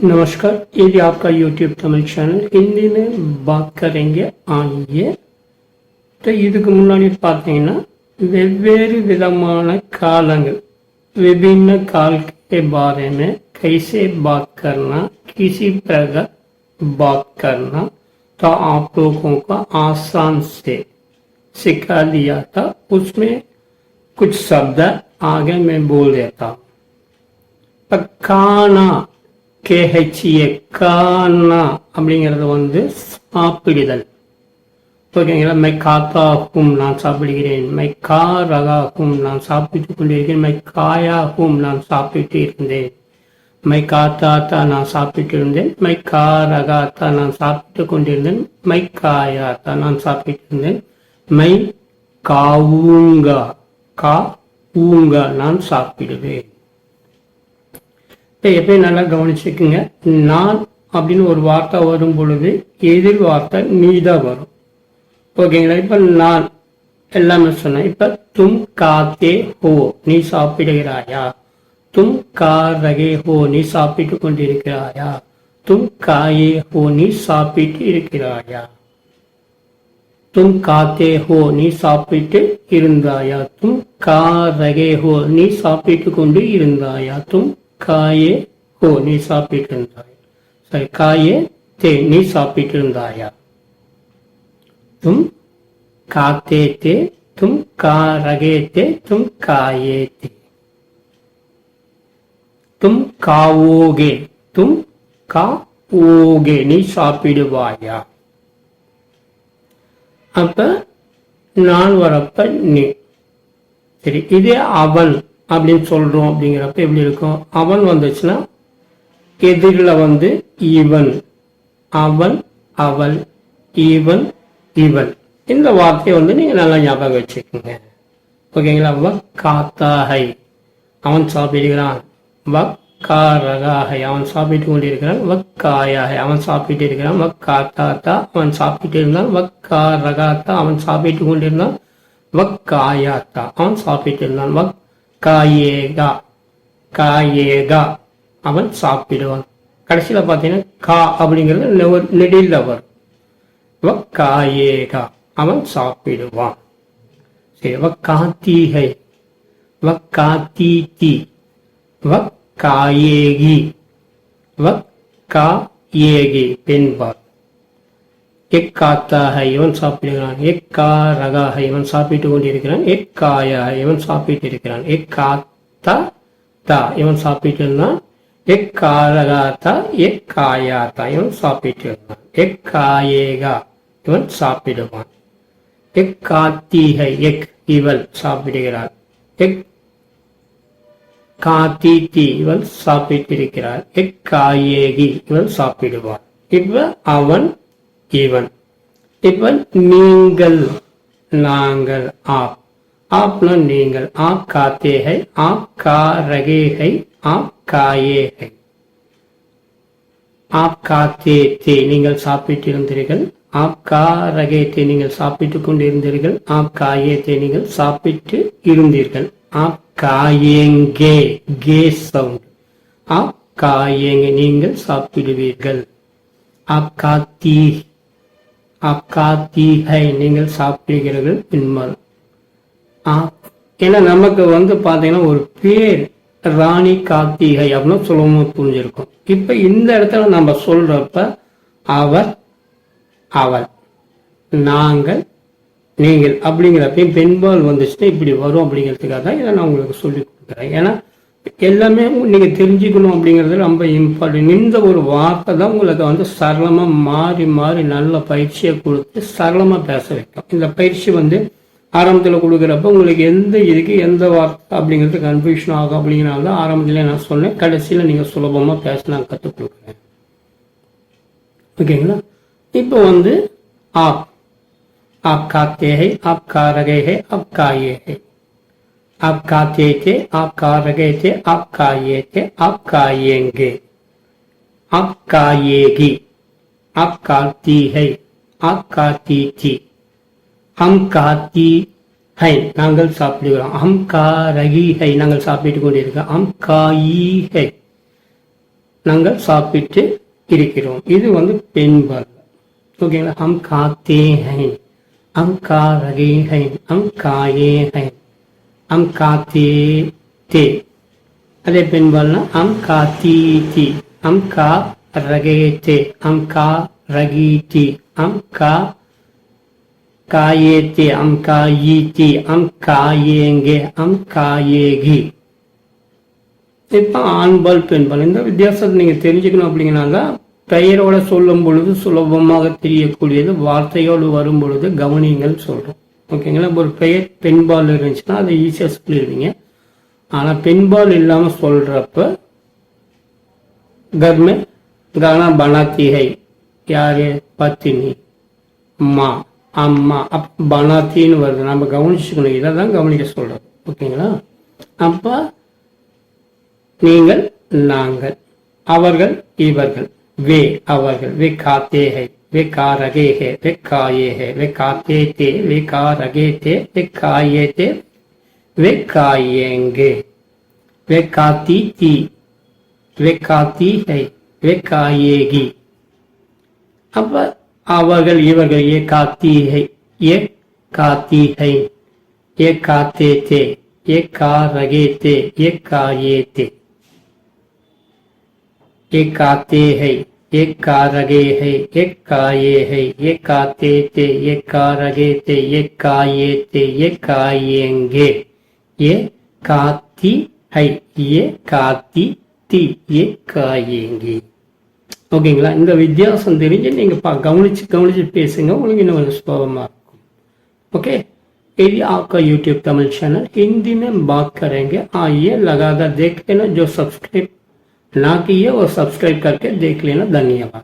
नमस्कार ये भी आपका YouTube தமிழ் சேனல் हिंदी में बात करेंगे ஆனிய तो இதுக்கு முன்னாடி பார்த்தீங்கன்னா வெவ்வேறு விதமான காலங்கள் विभिन्न काल के बारे में कैसे बात करना किसी प्रकार बात करना तो आप लोगों को आसान से सिखा दिया था उसमें कुछ शब्द आगे मैं बोल देता हूँ இப்போ கானா கேஹெச்ஏ கானா அப்படிங்கிறது வந்து சாப்பிடுதல். ஓகேங்களா? மை காத்தாகும் நான் சாப்பிடுகிறேன். மை கா ரகாகும் நான் சாப்பிட்டு கொண்டிருக்கிறேன். மை காயாகும் நான் சாப்பிட்டு இருந்தேன். மை காத்தாத்தா நான் சாப்பிட்டு இருந்தேன். மை கா ரகாத்தா நான் சாப்பிட்டு கொண்டிருந்தேன். மை காயாத்தா நான் சாப்பிட்டு இருந்தேன். மை காவுங்கா கா ஊங்கா நான் சாப்பிடுவேன். இப்போ எப்பயும் நல்லா கவனிச்சுக்குங்க. நான் அப்படின்னு ஒரு வார்த்தை வரும் பொழுது எதிர் வார்த்தை நீ தான் வரும். ஓகேங்களா? இப்போ நான் எல்லாமே சொன்னேன். இப்போ தும் காத்தே ஹோ நீ சாப்பிடுகிறாயா? தும் காரகே ஹோ நீ சாப்பிட்டு கொண்டிருக்கிறாயா? தும் காயே ஹோ நீ சாப்பிட்டு இருக்கிறாயா? தும் காத்தே ஹோ நீ சாப்பிட்டு இருந்தாயா? தும் கா ரகே ஹோ நீ சாப்பிட்டு கொண்டு இருந்தாயா? தும் காயே ஓ நீ சாப்பிட்டு இருந்தாய் சாரி காயே தே நீ சாப்பிட்டு இருந்தாயா தும் காத்தே தே தும் கா ரகே தே தும் காயே தே. தும் காவோகே தும் கா ஓகே நீ சாப்பிடுவாயா? அப்ப நான் வரப்ப நீ. சரி இதே அவன் அப்படின்னு சொல்றோம் அப்படிங்கிறப்ப எப்படி இருக்கும்? அவன் வந்துச்சுன்னா எதிரில் வந்து இவன். அவன் அவள் இவன் இந்த வார்த்தையை வந்து நீங்க நல்லா ஞாபகம் வச்சுக்கோங்க. ஓகேங்களா? வ காத்தாகை அவன் சாப்பிடுகிறான் வ காரகாகை அவன் சாப்பிட்டு கொண்டிருக்கிறான். வ காயாகை அவன் சாப்பிட்டு இருக்கிறான். வ காத்தாத்தா அவன் சாப்பிட்டு இருந்தான். வ காரகாத்தா அவன் சாப்பிட்டு கொண்டிருந்தான். வ காயாத்தா அவன் சாப்பிட்டு இருந்தான். வக் காயேகா காயேகா. அவன் சாப்பிடுவான். கடைசியில் பார்த்தீங்கன்னா கா அப்படிங்கிறது நெடில் அவர் வ காயேகா அவன் சாப்பிடுவான். சரி வ காத்தீகை வ காத்தீத்தி வ காயேகி வ கா ஏகி எக்காத்தாக இவன் சாப்பிடுகிறான்? எக்கா ரகாக இவன் சாப்பிட்டு கொண்டிருக்கிறான்? எக்காயாக இவன் சாப்பிட்டு இருக்கிறான்? எக்காத்தா தா இவன் சாப்பிட்டு இருந்தான். எக்காரகாத்தா எக்காயாத்தா இவன் சாப்பிட்டு இருந்தான். எக்காயேகா இவன் சாப்பிடுவான். எக்காத்தீகை எக் இவள் சாப்பிடுகிறாள். எக் காத்தீத்தி இவள் சாப்பிட்டிருக்கிறாள். எக்காயேகி இவள் சாப்பிடுவாள். இவ அவன் இவன் இவன் நீங்கள் நாங்கள் ஆப். ஆப்னா நீங்கள் ஆப் காத்தேகை ஆ கா ரகேகை ஆப் காயேகை. ஆப் காத்தே தே நீங்கள் சாப்பிட்டிருந்தீர்கள். ஆப் கா ரகே தே நீங்கள் சாப்பிட்டுக் கொண்டிருந்தீர்கள். ஆப் காயே தே நீங்கள் சாப்பிட்டு இருந்தீர்கள். ஆப் காயேங்கே கே சவுண்ட். ஆப் காயேங்க நீங்கள் சாப்பிடுவீர்கள். ஆப் காத்தீ அக்காத்தீகை நீங்கள் சாப்பிடுகிறீர்கள் பின்மல் ஏன்னா நமக்கு வந்து பார்த்தீங்கன்னா ஒரு பேர் ராணி கார்த்திகை அப்படின்னு சொல்லவும் புரிஞ்சிருக்கும். இப்ப இந்த இடத்துல நம்ம சொல்றப்ப அவர் அவள் நாங்கள் நீங்கள் அப்படிங்கிறப்பையும் பெண்பால் வந்துச்சுன்னா இப்படி வரும் அப்படிங்கிறதுக்காக தான் இதை நான் உங்களுக்கு சொல்லி கொடுக்குறேன். ஏன்னா எல்லாமே நீங்க தெரிஞ்சுக்கணும் அப்படிங்கிறது ரொம்ப இம்பார்ட்டன்ட் இந்த ஒரு வார்த்தை தான் உங்களுக்கு வந்து சரளமா மாறி மாறி நல்ல பயிற்சியை கொடுத்து சரளமா பேச வைக்கும். இந்த பயிற்சி வந்து ஆரம்பத்தில் கொடுக்குறப்ப உங்களுக்கு எந்த இதுக்கு எந்த வார்த்தை அப்படிங்கிறது கன்ஃபியூஷன் ஆகும் அப்படிங்கிறனால தான் ஆரம்பத்தில் நான் சொன்னேன். கடைசியில் நீங்கள் சுலபமாக பேச நான் கற்றுக் கொடுக்குறேன். ஓகேங்களா? இப்போ வந்து ஆப். ஆப் காத்தே ஹை ஆப் காரகே ஹை ஆப் காயே ஹை आप खाते थे आप खा रहे थे आप खाए थे आप खाएंगे आप खाएगी आप खाती है आप खाती थी हम खाती है நாங்கள் சாப்பிடுகிறோம் ஹம் கா ரகி ஹை நாங்கள் சாப்பிட்டு கொண்டிருக்கோம் ஹம் காயி ஹை நாங்கள் சாப்பிட்டு இருக்கிறோம் இது வந்து பெண்பால் ஓகேங்களா ஹம் காத்தே ஹை ஹம் கா ரகே ஹை ஹம் காயே ஹை அம் காத்தே தே அதே பெண்பால்னா ஹம் காத்தி தி அம் கா ரகே தே அம் கா ரகி தி அம் கா காயேத்தி அம் காயீத்தி அம் காயேங்கே. அம் காயேகி. இப்போ ஆண்பால் பெண்பால் இந்த வித்தியாசத்தை நீங்க தெரிஞ்சுக்கணும் அப்படிங்கனாக்கா பெயரோட சொல்லும் பொழுது சுலபமாக தெரியக்கூடியது வார்த்தையோடு வரும் பொழுது கவனியங்கள் சொல்றோம். ஓகேங்களா? ஒரு பெயர் பெண்பால் இருந்துச்சுன்னா அதை ஈஸியாக சொல்லிடுவீங்க. ஆனா பெண்பால் இல்லாம சொல்றப்ப கர்ம கானா பனாத்திகை யாரு? பத்தினி. அம்மா. அம்மா. அப் பனாத்தின்னு வருது. நம்ம கவனிச்சுக்கணும். இதை தான் கவனிக்க சொல்றோம். ஓகேங்களா? அப்ப நீங்கள் நாங்கள். அவர்கள் இவர்கள். வே அவர்கள். வே காத்தே ஹை வே விகாத்தேத்தே விகாரகேத்தே விக்காயேத்தே காயே ஹே தி வே ஹை வே அப்ப அவர்கள் இவர்கள் ஏ காத்தி ஹை ஏ காத்தி ஹை ஏ காத்தே தே ஏ காயேத்தே தே ஏ காயே தே एक काते है एक कारगे है एक काये है एक काते ते एक कारगे ते एक काये ते एक कायेंगे ये काती है ये काती தி ஏ காயேங்கி ஓகேங்களா இந்த வித்தியாசம் தெரிஞ்சு நீங்க பா கவனிச்சு கவனிச்சு பேசுங்க உங்களுக்கு இன்னும் கொஞ்சம் சுலபமா இருக்கும் ओके यदि आपका यूट्यूब तमिल चैनल हिंदी में बात करेंगे आइए लगातार देख लेना जो सब्सक्राइब ना किए और सब्सक्राइब करके देख लेना धन्यवाद।